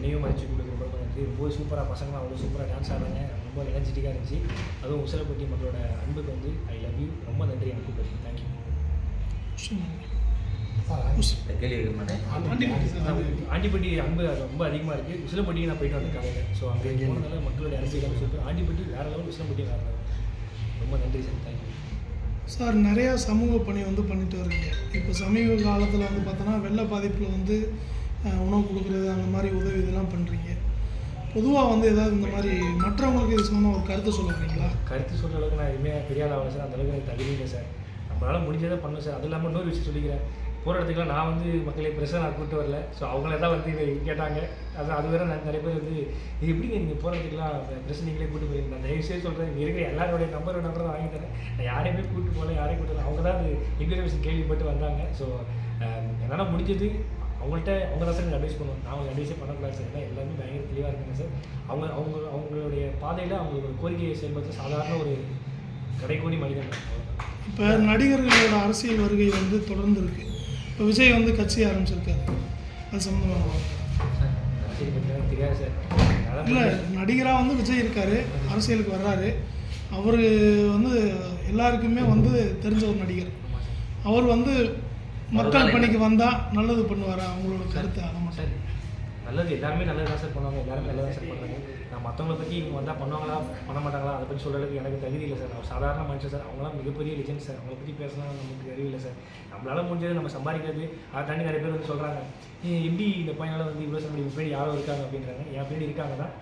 என்னையும் மதிச்சு கொடுக்குற ரொம்ப நன்றி ரொம்ப சூப்பராக பசங்களாம் அவ்வளோ சூப்பராக டான்ஸ் ஆடுறாங்க. ரொம்ப எனர்ஜெட்டிக்காக இருந்துச்சு. அதுவும் உசிலப்பட்டி மக்களோட அன்புக்கு வந்து ஐ லவ் யூ ரொம்ப நன்றி எனக்கு பற்றி தேங்க்யூ ஆண்டிப்பட்டி அன்பு ரொம்ப அதிகமாக இருக்குது உசிலப்பட்டி நான் போயிட்டு வந்த காலையில். ஸோ அங்கே போனதால மக்களோட அரசியல் சூப்பர் ஆண்டிப்பட்டி வேறு லெவல் உசிலப்பட்டி வேற லெவல் ரொம்ப நன்றி சார் தேங்க்யூ சார் நிறையா சமூக பணி வந்து பண்ணிட்டு வரீங்க இப்போ சமீப காலத்தில் வந்து பார்த்தோன்னா வெள்ள பாதிப்பில் வந்து உணவு கொடுக்குறது அந்த மாதிரி உதவி இதெல்லாம் பண்ணுறீங்க பொதுவாக வந்து ஏதாவது இந்த மாதிரி மற்றவங்களுக்கு இது சம்மந்தமாக ஒரு கருத்து சொல்ல வரீங்களா கருத்து சொல்கிற அளவுக்கு நான் எதுவுமே பெரிய ஆள் சார் அந்த அளவுக்கு எனக்கு தகுதி சார். நம்மளால் முடிஞ்சதை பண்ணணும் சார். அது இல்லாமல் இன்னொரு விஷயம் சொல்லிக்கிறேன். போகிற இடத்துக்குலாம் நான் வந்து மக்களை பெருசாக நான் கூப்பிட்டு வரல. ஸோ அவங்கள தான் வந்து இதை கேட்டாங்க. அது அது வேறு நான் நிறைய பேர் வந்து இது எப்படிங்க நீங்கள் போகிற இடத்துக்குலாம் ப்ரெஸ் நீங்களே கூப்பிட்டு போயிருங்க நான் தயவு செய்து சொல்கிறேன் இங்கே இருக்கிற எல்லாருடைய நம்பர் நம்பர் தான் வாங்கி தரேன். நான் யாரையுமே கூப்பிட்டு போகல யாரையும் கூப்பிட்டு அவங்க தான் அது இன்ஃபர்மேஷன் கேள்விப்பட்டு வந்தாங்க. ஸோ என்னால் முடிஞ்சது அவங்கள்ட்ட அவங்க தான் சார் எனக்கு அட்வைஸ் பண்ணுவோம் நான் அவங்க அட்வைஸே பண்ணக்கூடாது சார் ஏன்னா எல்லாருமே பயங்கர தெளிவாக இருக்காங்க சார் அவங்க அவங்க அவங்களுடைய பாதையில் அவங்களுக்கு ஒரு கோரிக்கையை செயல்படுத்த சாதாரண ஒரு கடைக்கோடி மனிதன். இப்போ நடிகர்களோட அரசியல் வருகை வந்து தொடர்ந்து இருக்குது இப்போ விஜய் வந்து கட்சி ஆரம்பிச்சிருக்காரு. அது சம்மந்தமாக தெரியாது சார் இல்லை நடிகராக வந்து விஜய் இருக்காரு. அரசியலுக்கு வர்றாரு. அவர் வந்து எல்லாருக்குமே வந்து தெரிஞ்ச ஒரு நடிகர். அவர் வந்து மக்கள் பணிக்கு வந்தால் நல்லது பண்ணுவாரா? அவங்களோட கருத்து அதை மட்டும். சார். நல்லது. எல்லாருமே நல்லது தான் சார் பண்ணுவாங்க. எல்லாருமே நல்லது தான் சார் பண்ணுறாங்க நான் மற்றவங்கள பற்றி இவங்க வந்தால் பண்ணுவாங்களா? பண்ண மாட்டாங்களா? அதை பற்றி சொல்கிறதுக்கு எனக்கு தகுதி இல்லை சார் நான் சாதாரண மனுஷன் சார் அவங்களாம் மிகப்பெரிய லிஜெண்ட் சார் அவங்கள பற்றி பேசலாம் நமக்கு இல்லை சார் நம்மளால முடிஞ்சது நம்ம சம்பாதிக்கிறது. அதை தாண்டி நிறைய பேர் வந்து சொல்கிறாங்க எப்படி இந்த பையனால் வந்து இவ்வளோ சம்பளம் பின்னாடி யாரோ இருக்காங்க அப்படின்றாங்க. என் பின்னாடி இருக்காங்க தான்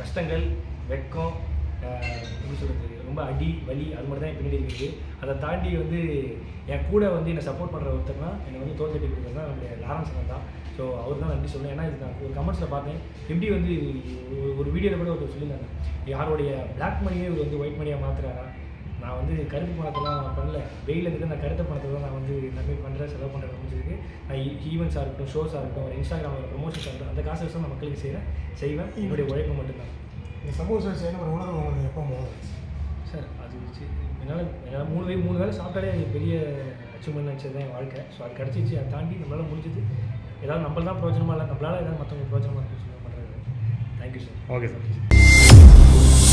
கஷ்டங்கள் வெட்கம் எப்படி சொல்கிறது ரொம்ப அடி வலி அது மட்டும் தான் பின்னாடி இருக்குது. அதை தாண்டி வந்து என் கூட வந்து என்னை சப்போர்ட் பண்ணுற ஒருத்தர்னா என்னை வந்து தோல் தட்டி கொடுக்குறது தான் நம்முடைய லாரன்ஸ் தான் ஸோ அவர் தான் நன்றி சொல்லுவேன் ஏன்னா இது நான் ஒரு கமெண்ட்ஸில் பார்த்தேன். எப்படி வந்து ஒரு- ஒரு வீடியோவில் கூட ஒருத்தர் சொல்லியிருந்தாங்க. யாருடைய பிளாக் மணியே இவர் வந்து ஒயிட் மணியாக மாற்றுறாரா நான் வந்து கருப்பு பணத்தெல்லாம் நான் பண்ணல. வெயில் இருந்து நான் கருத்த பணத்தை தான் நான் வந்து நம்பி பண்ணுறேன் செலவு பண்ணுறேன் முடிஞ்சதுக்கு நான் e-, ஈவெண்ட்ஸாக இருக்கட்டும் ஷோஸாக இருக்கட்டும் ஒரு இன்ஸ்டாகிராமில் ப்ரொமோஷன்ஸாக இருக்கட்டும் அந்த காசு வச்சு நான் மக்களுக்கு செய்கிறேன் செய்வேன். என்னுடைய உழைப்பு மட்டும்தான். இந்த சமூக சேவை செய்யணும் ஒரு உணர்வு உங்களுக்கு எப்போ போகுது சார் அது வச்சு என்னால் என்னால் மூணு வே மூணு வேளை சாப்பிட்டாலே அது பெரிய அச்சீவ்மெண்ட் நினச்சது தான் என் வாழ்க்கை. ஸோ அது கிடச்சிச்சு அதை தாண்டி நம்மளால் முடிஞ்சது. ஏதாவது நம்மள தான் பிரோஜனமாக இல்லை நம்மளால் ஏதாவது மற்றவங்களுக்கு பிரோஜனமாக இருக்குன்னு சொல்லி பண்ணுறது தேங்க்யூ சார் ஓகே சார்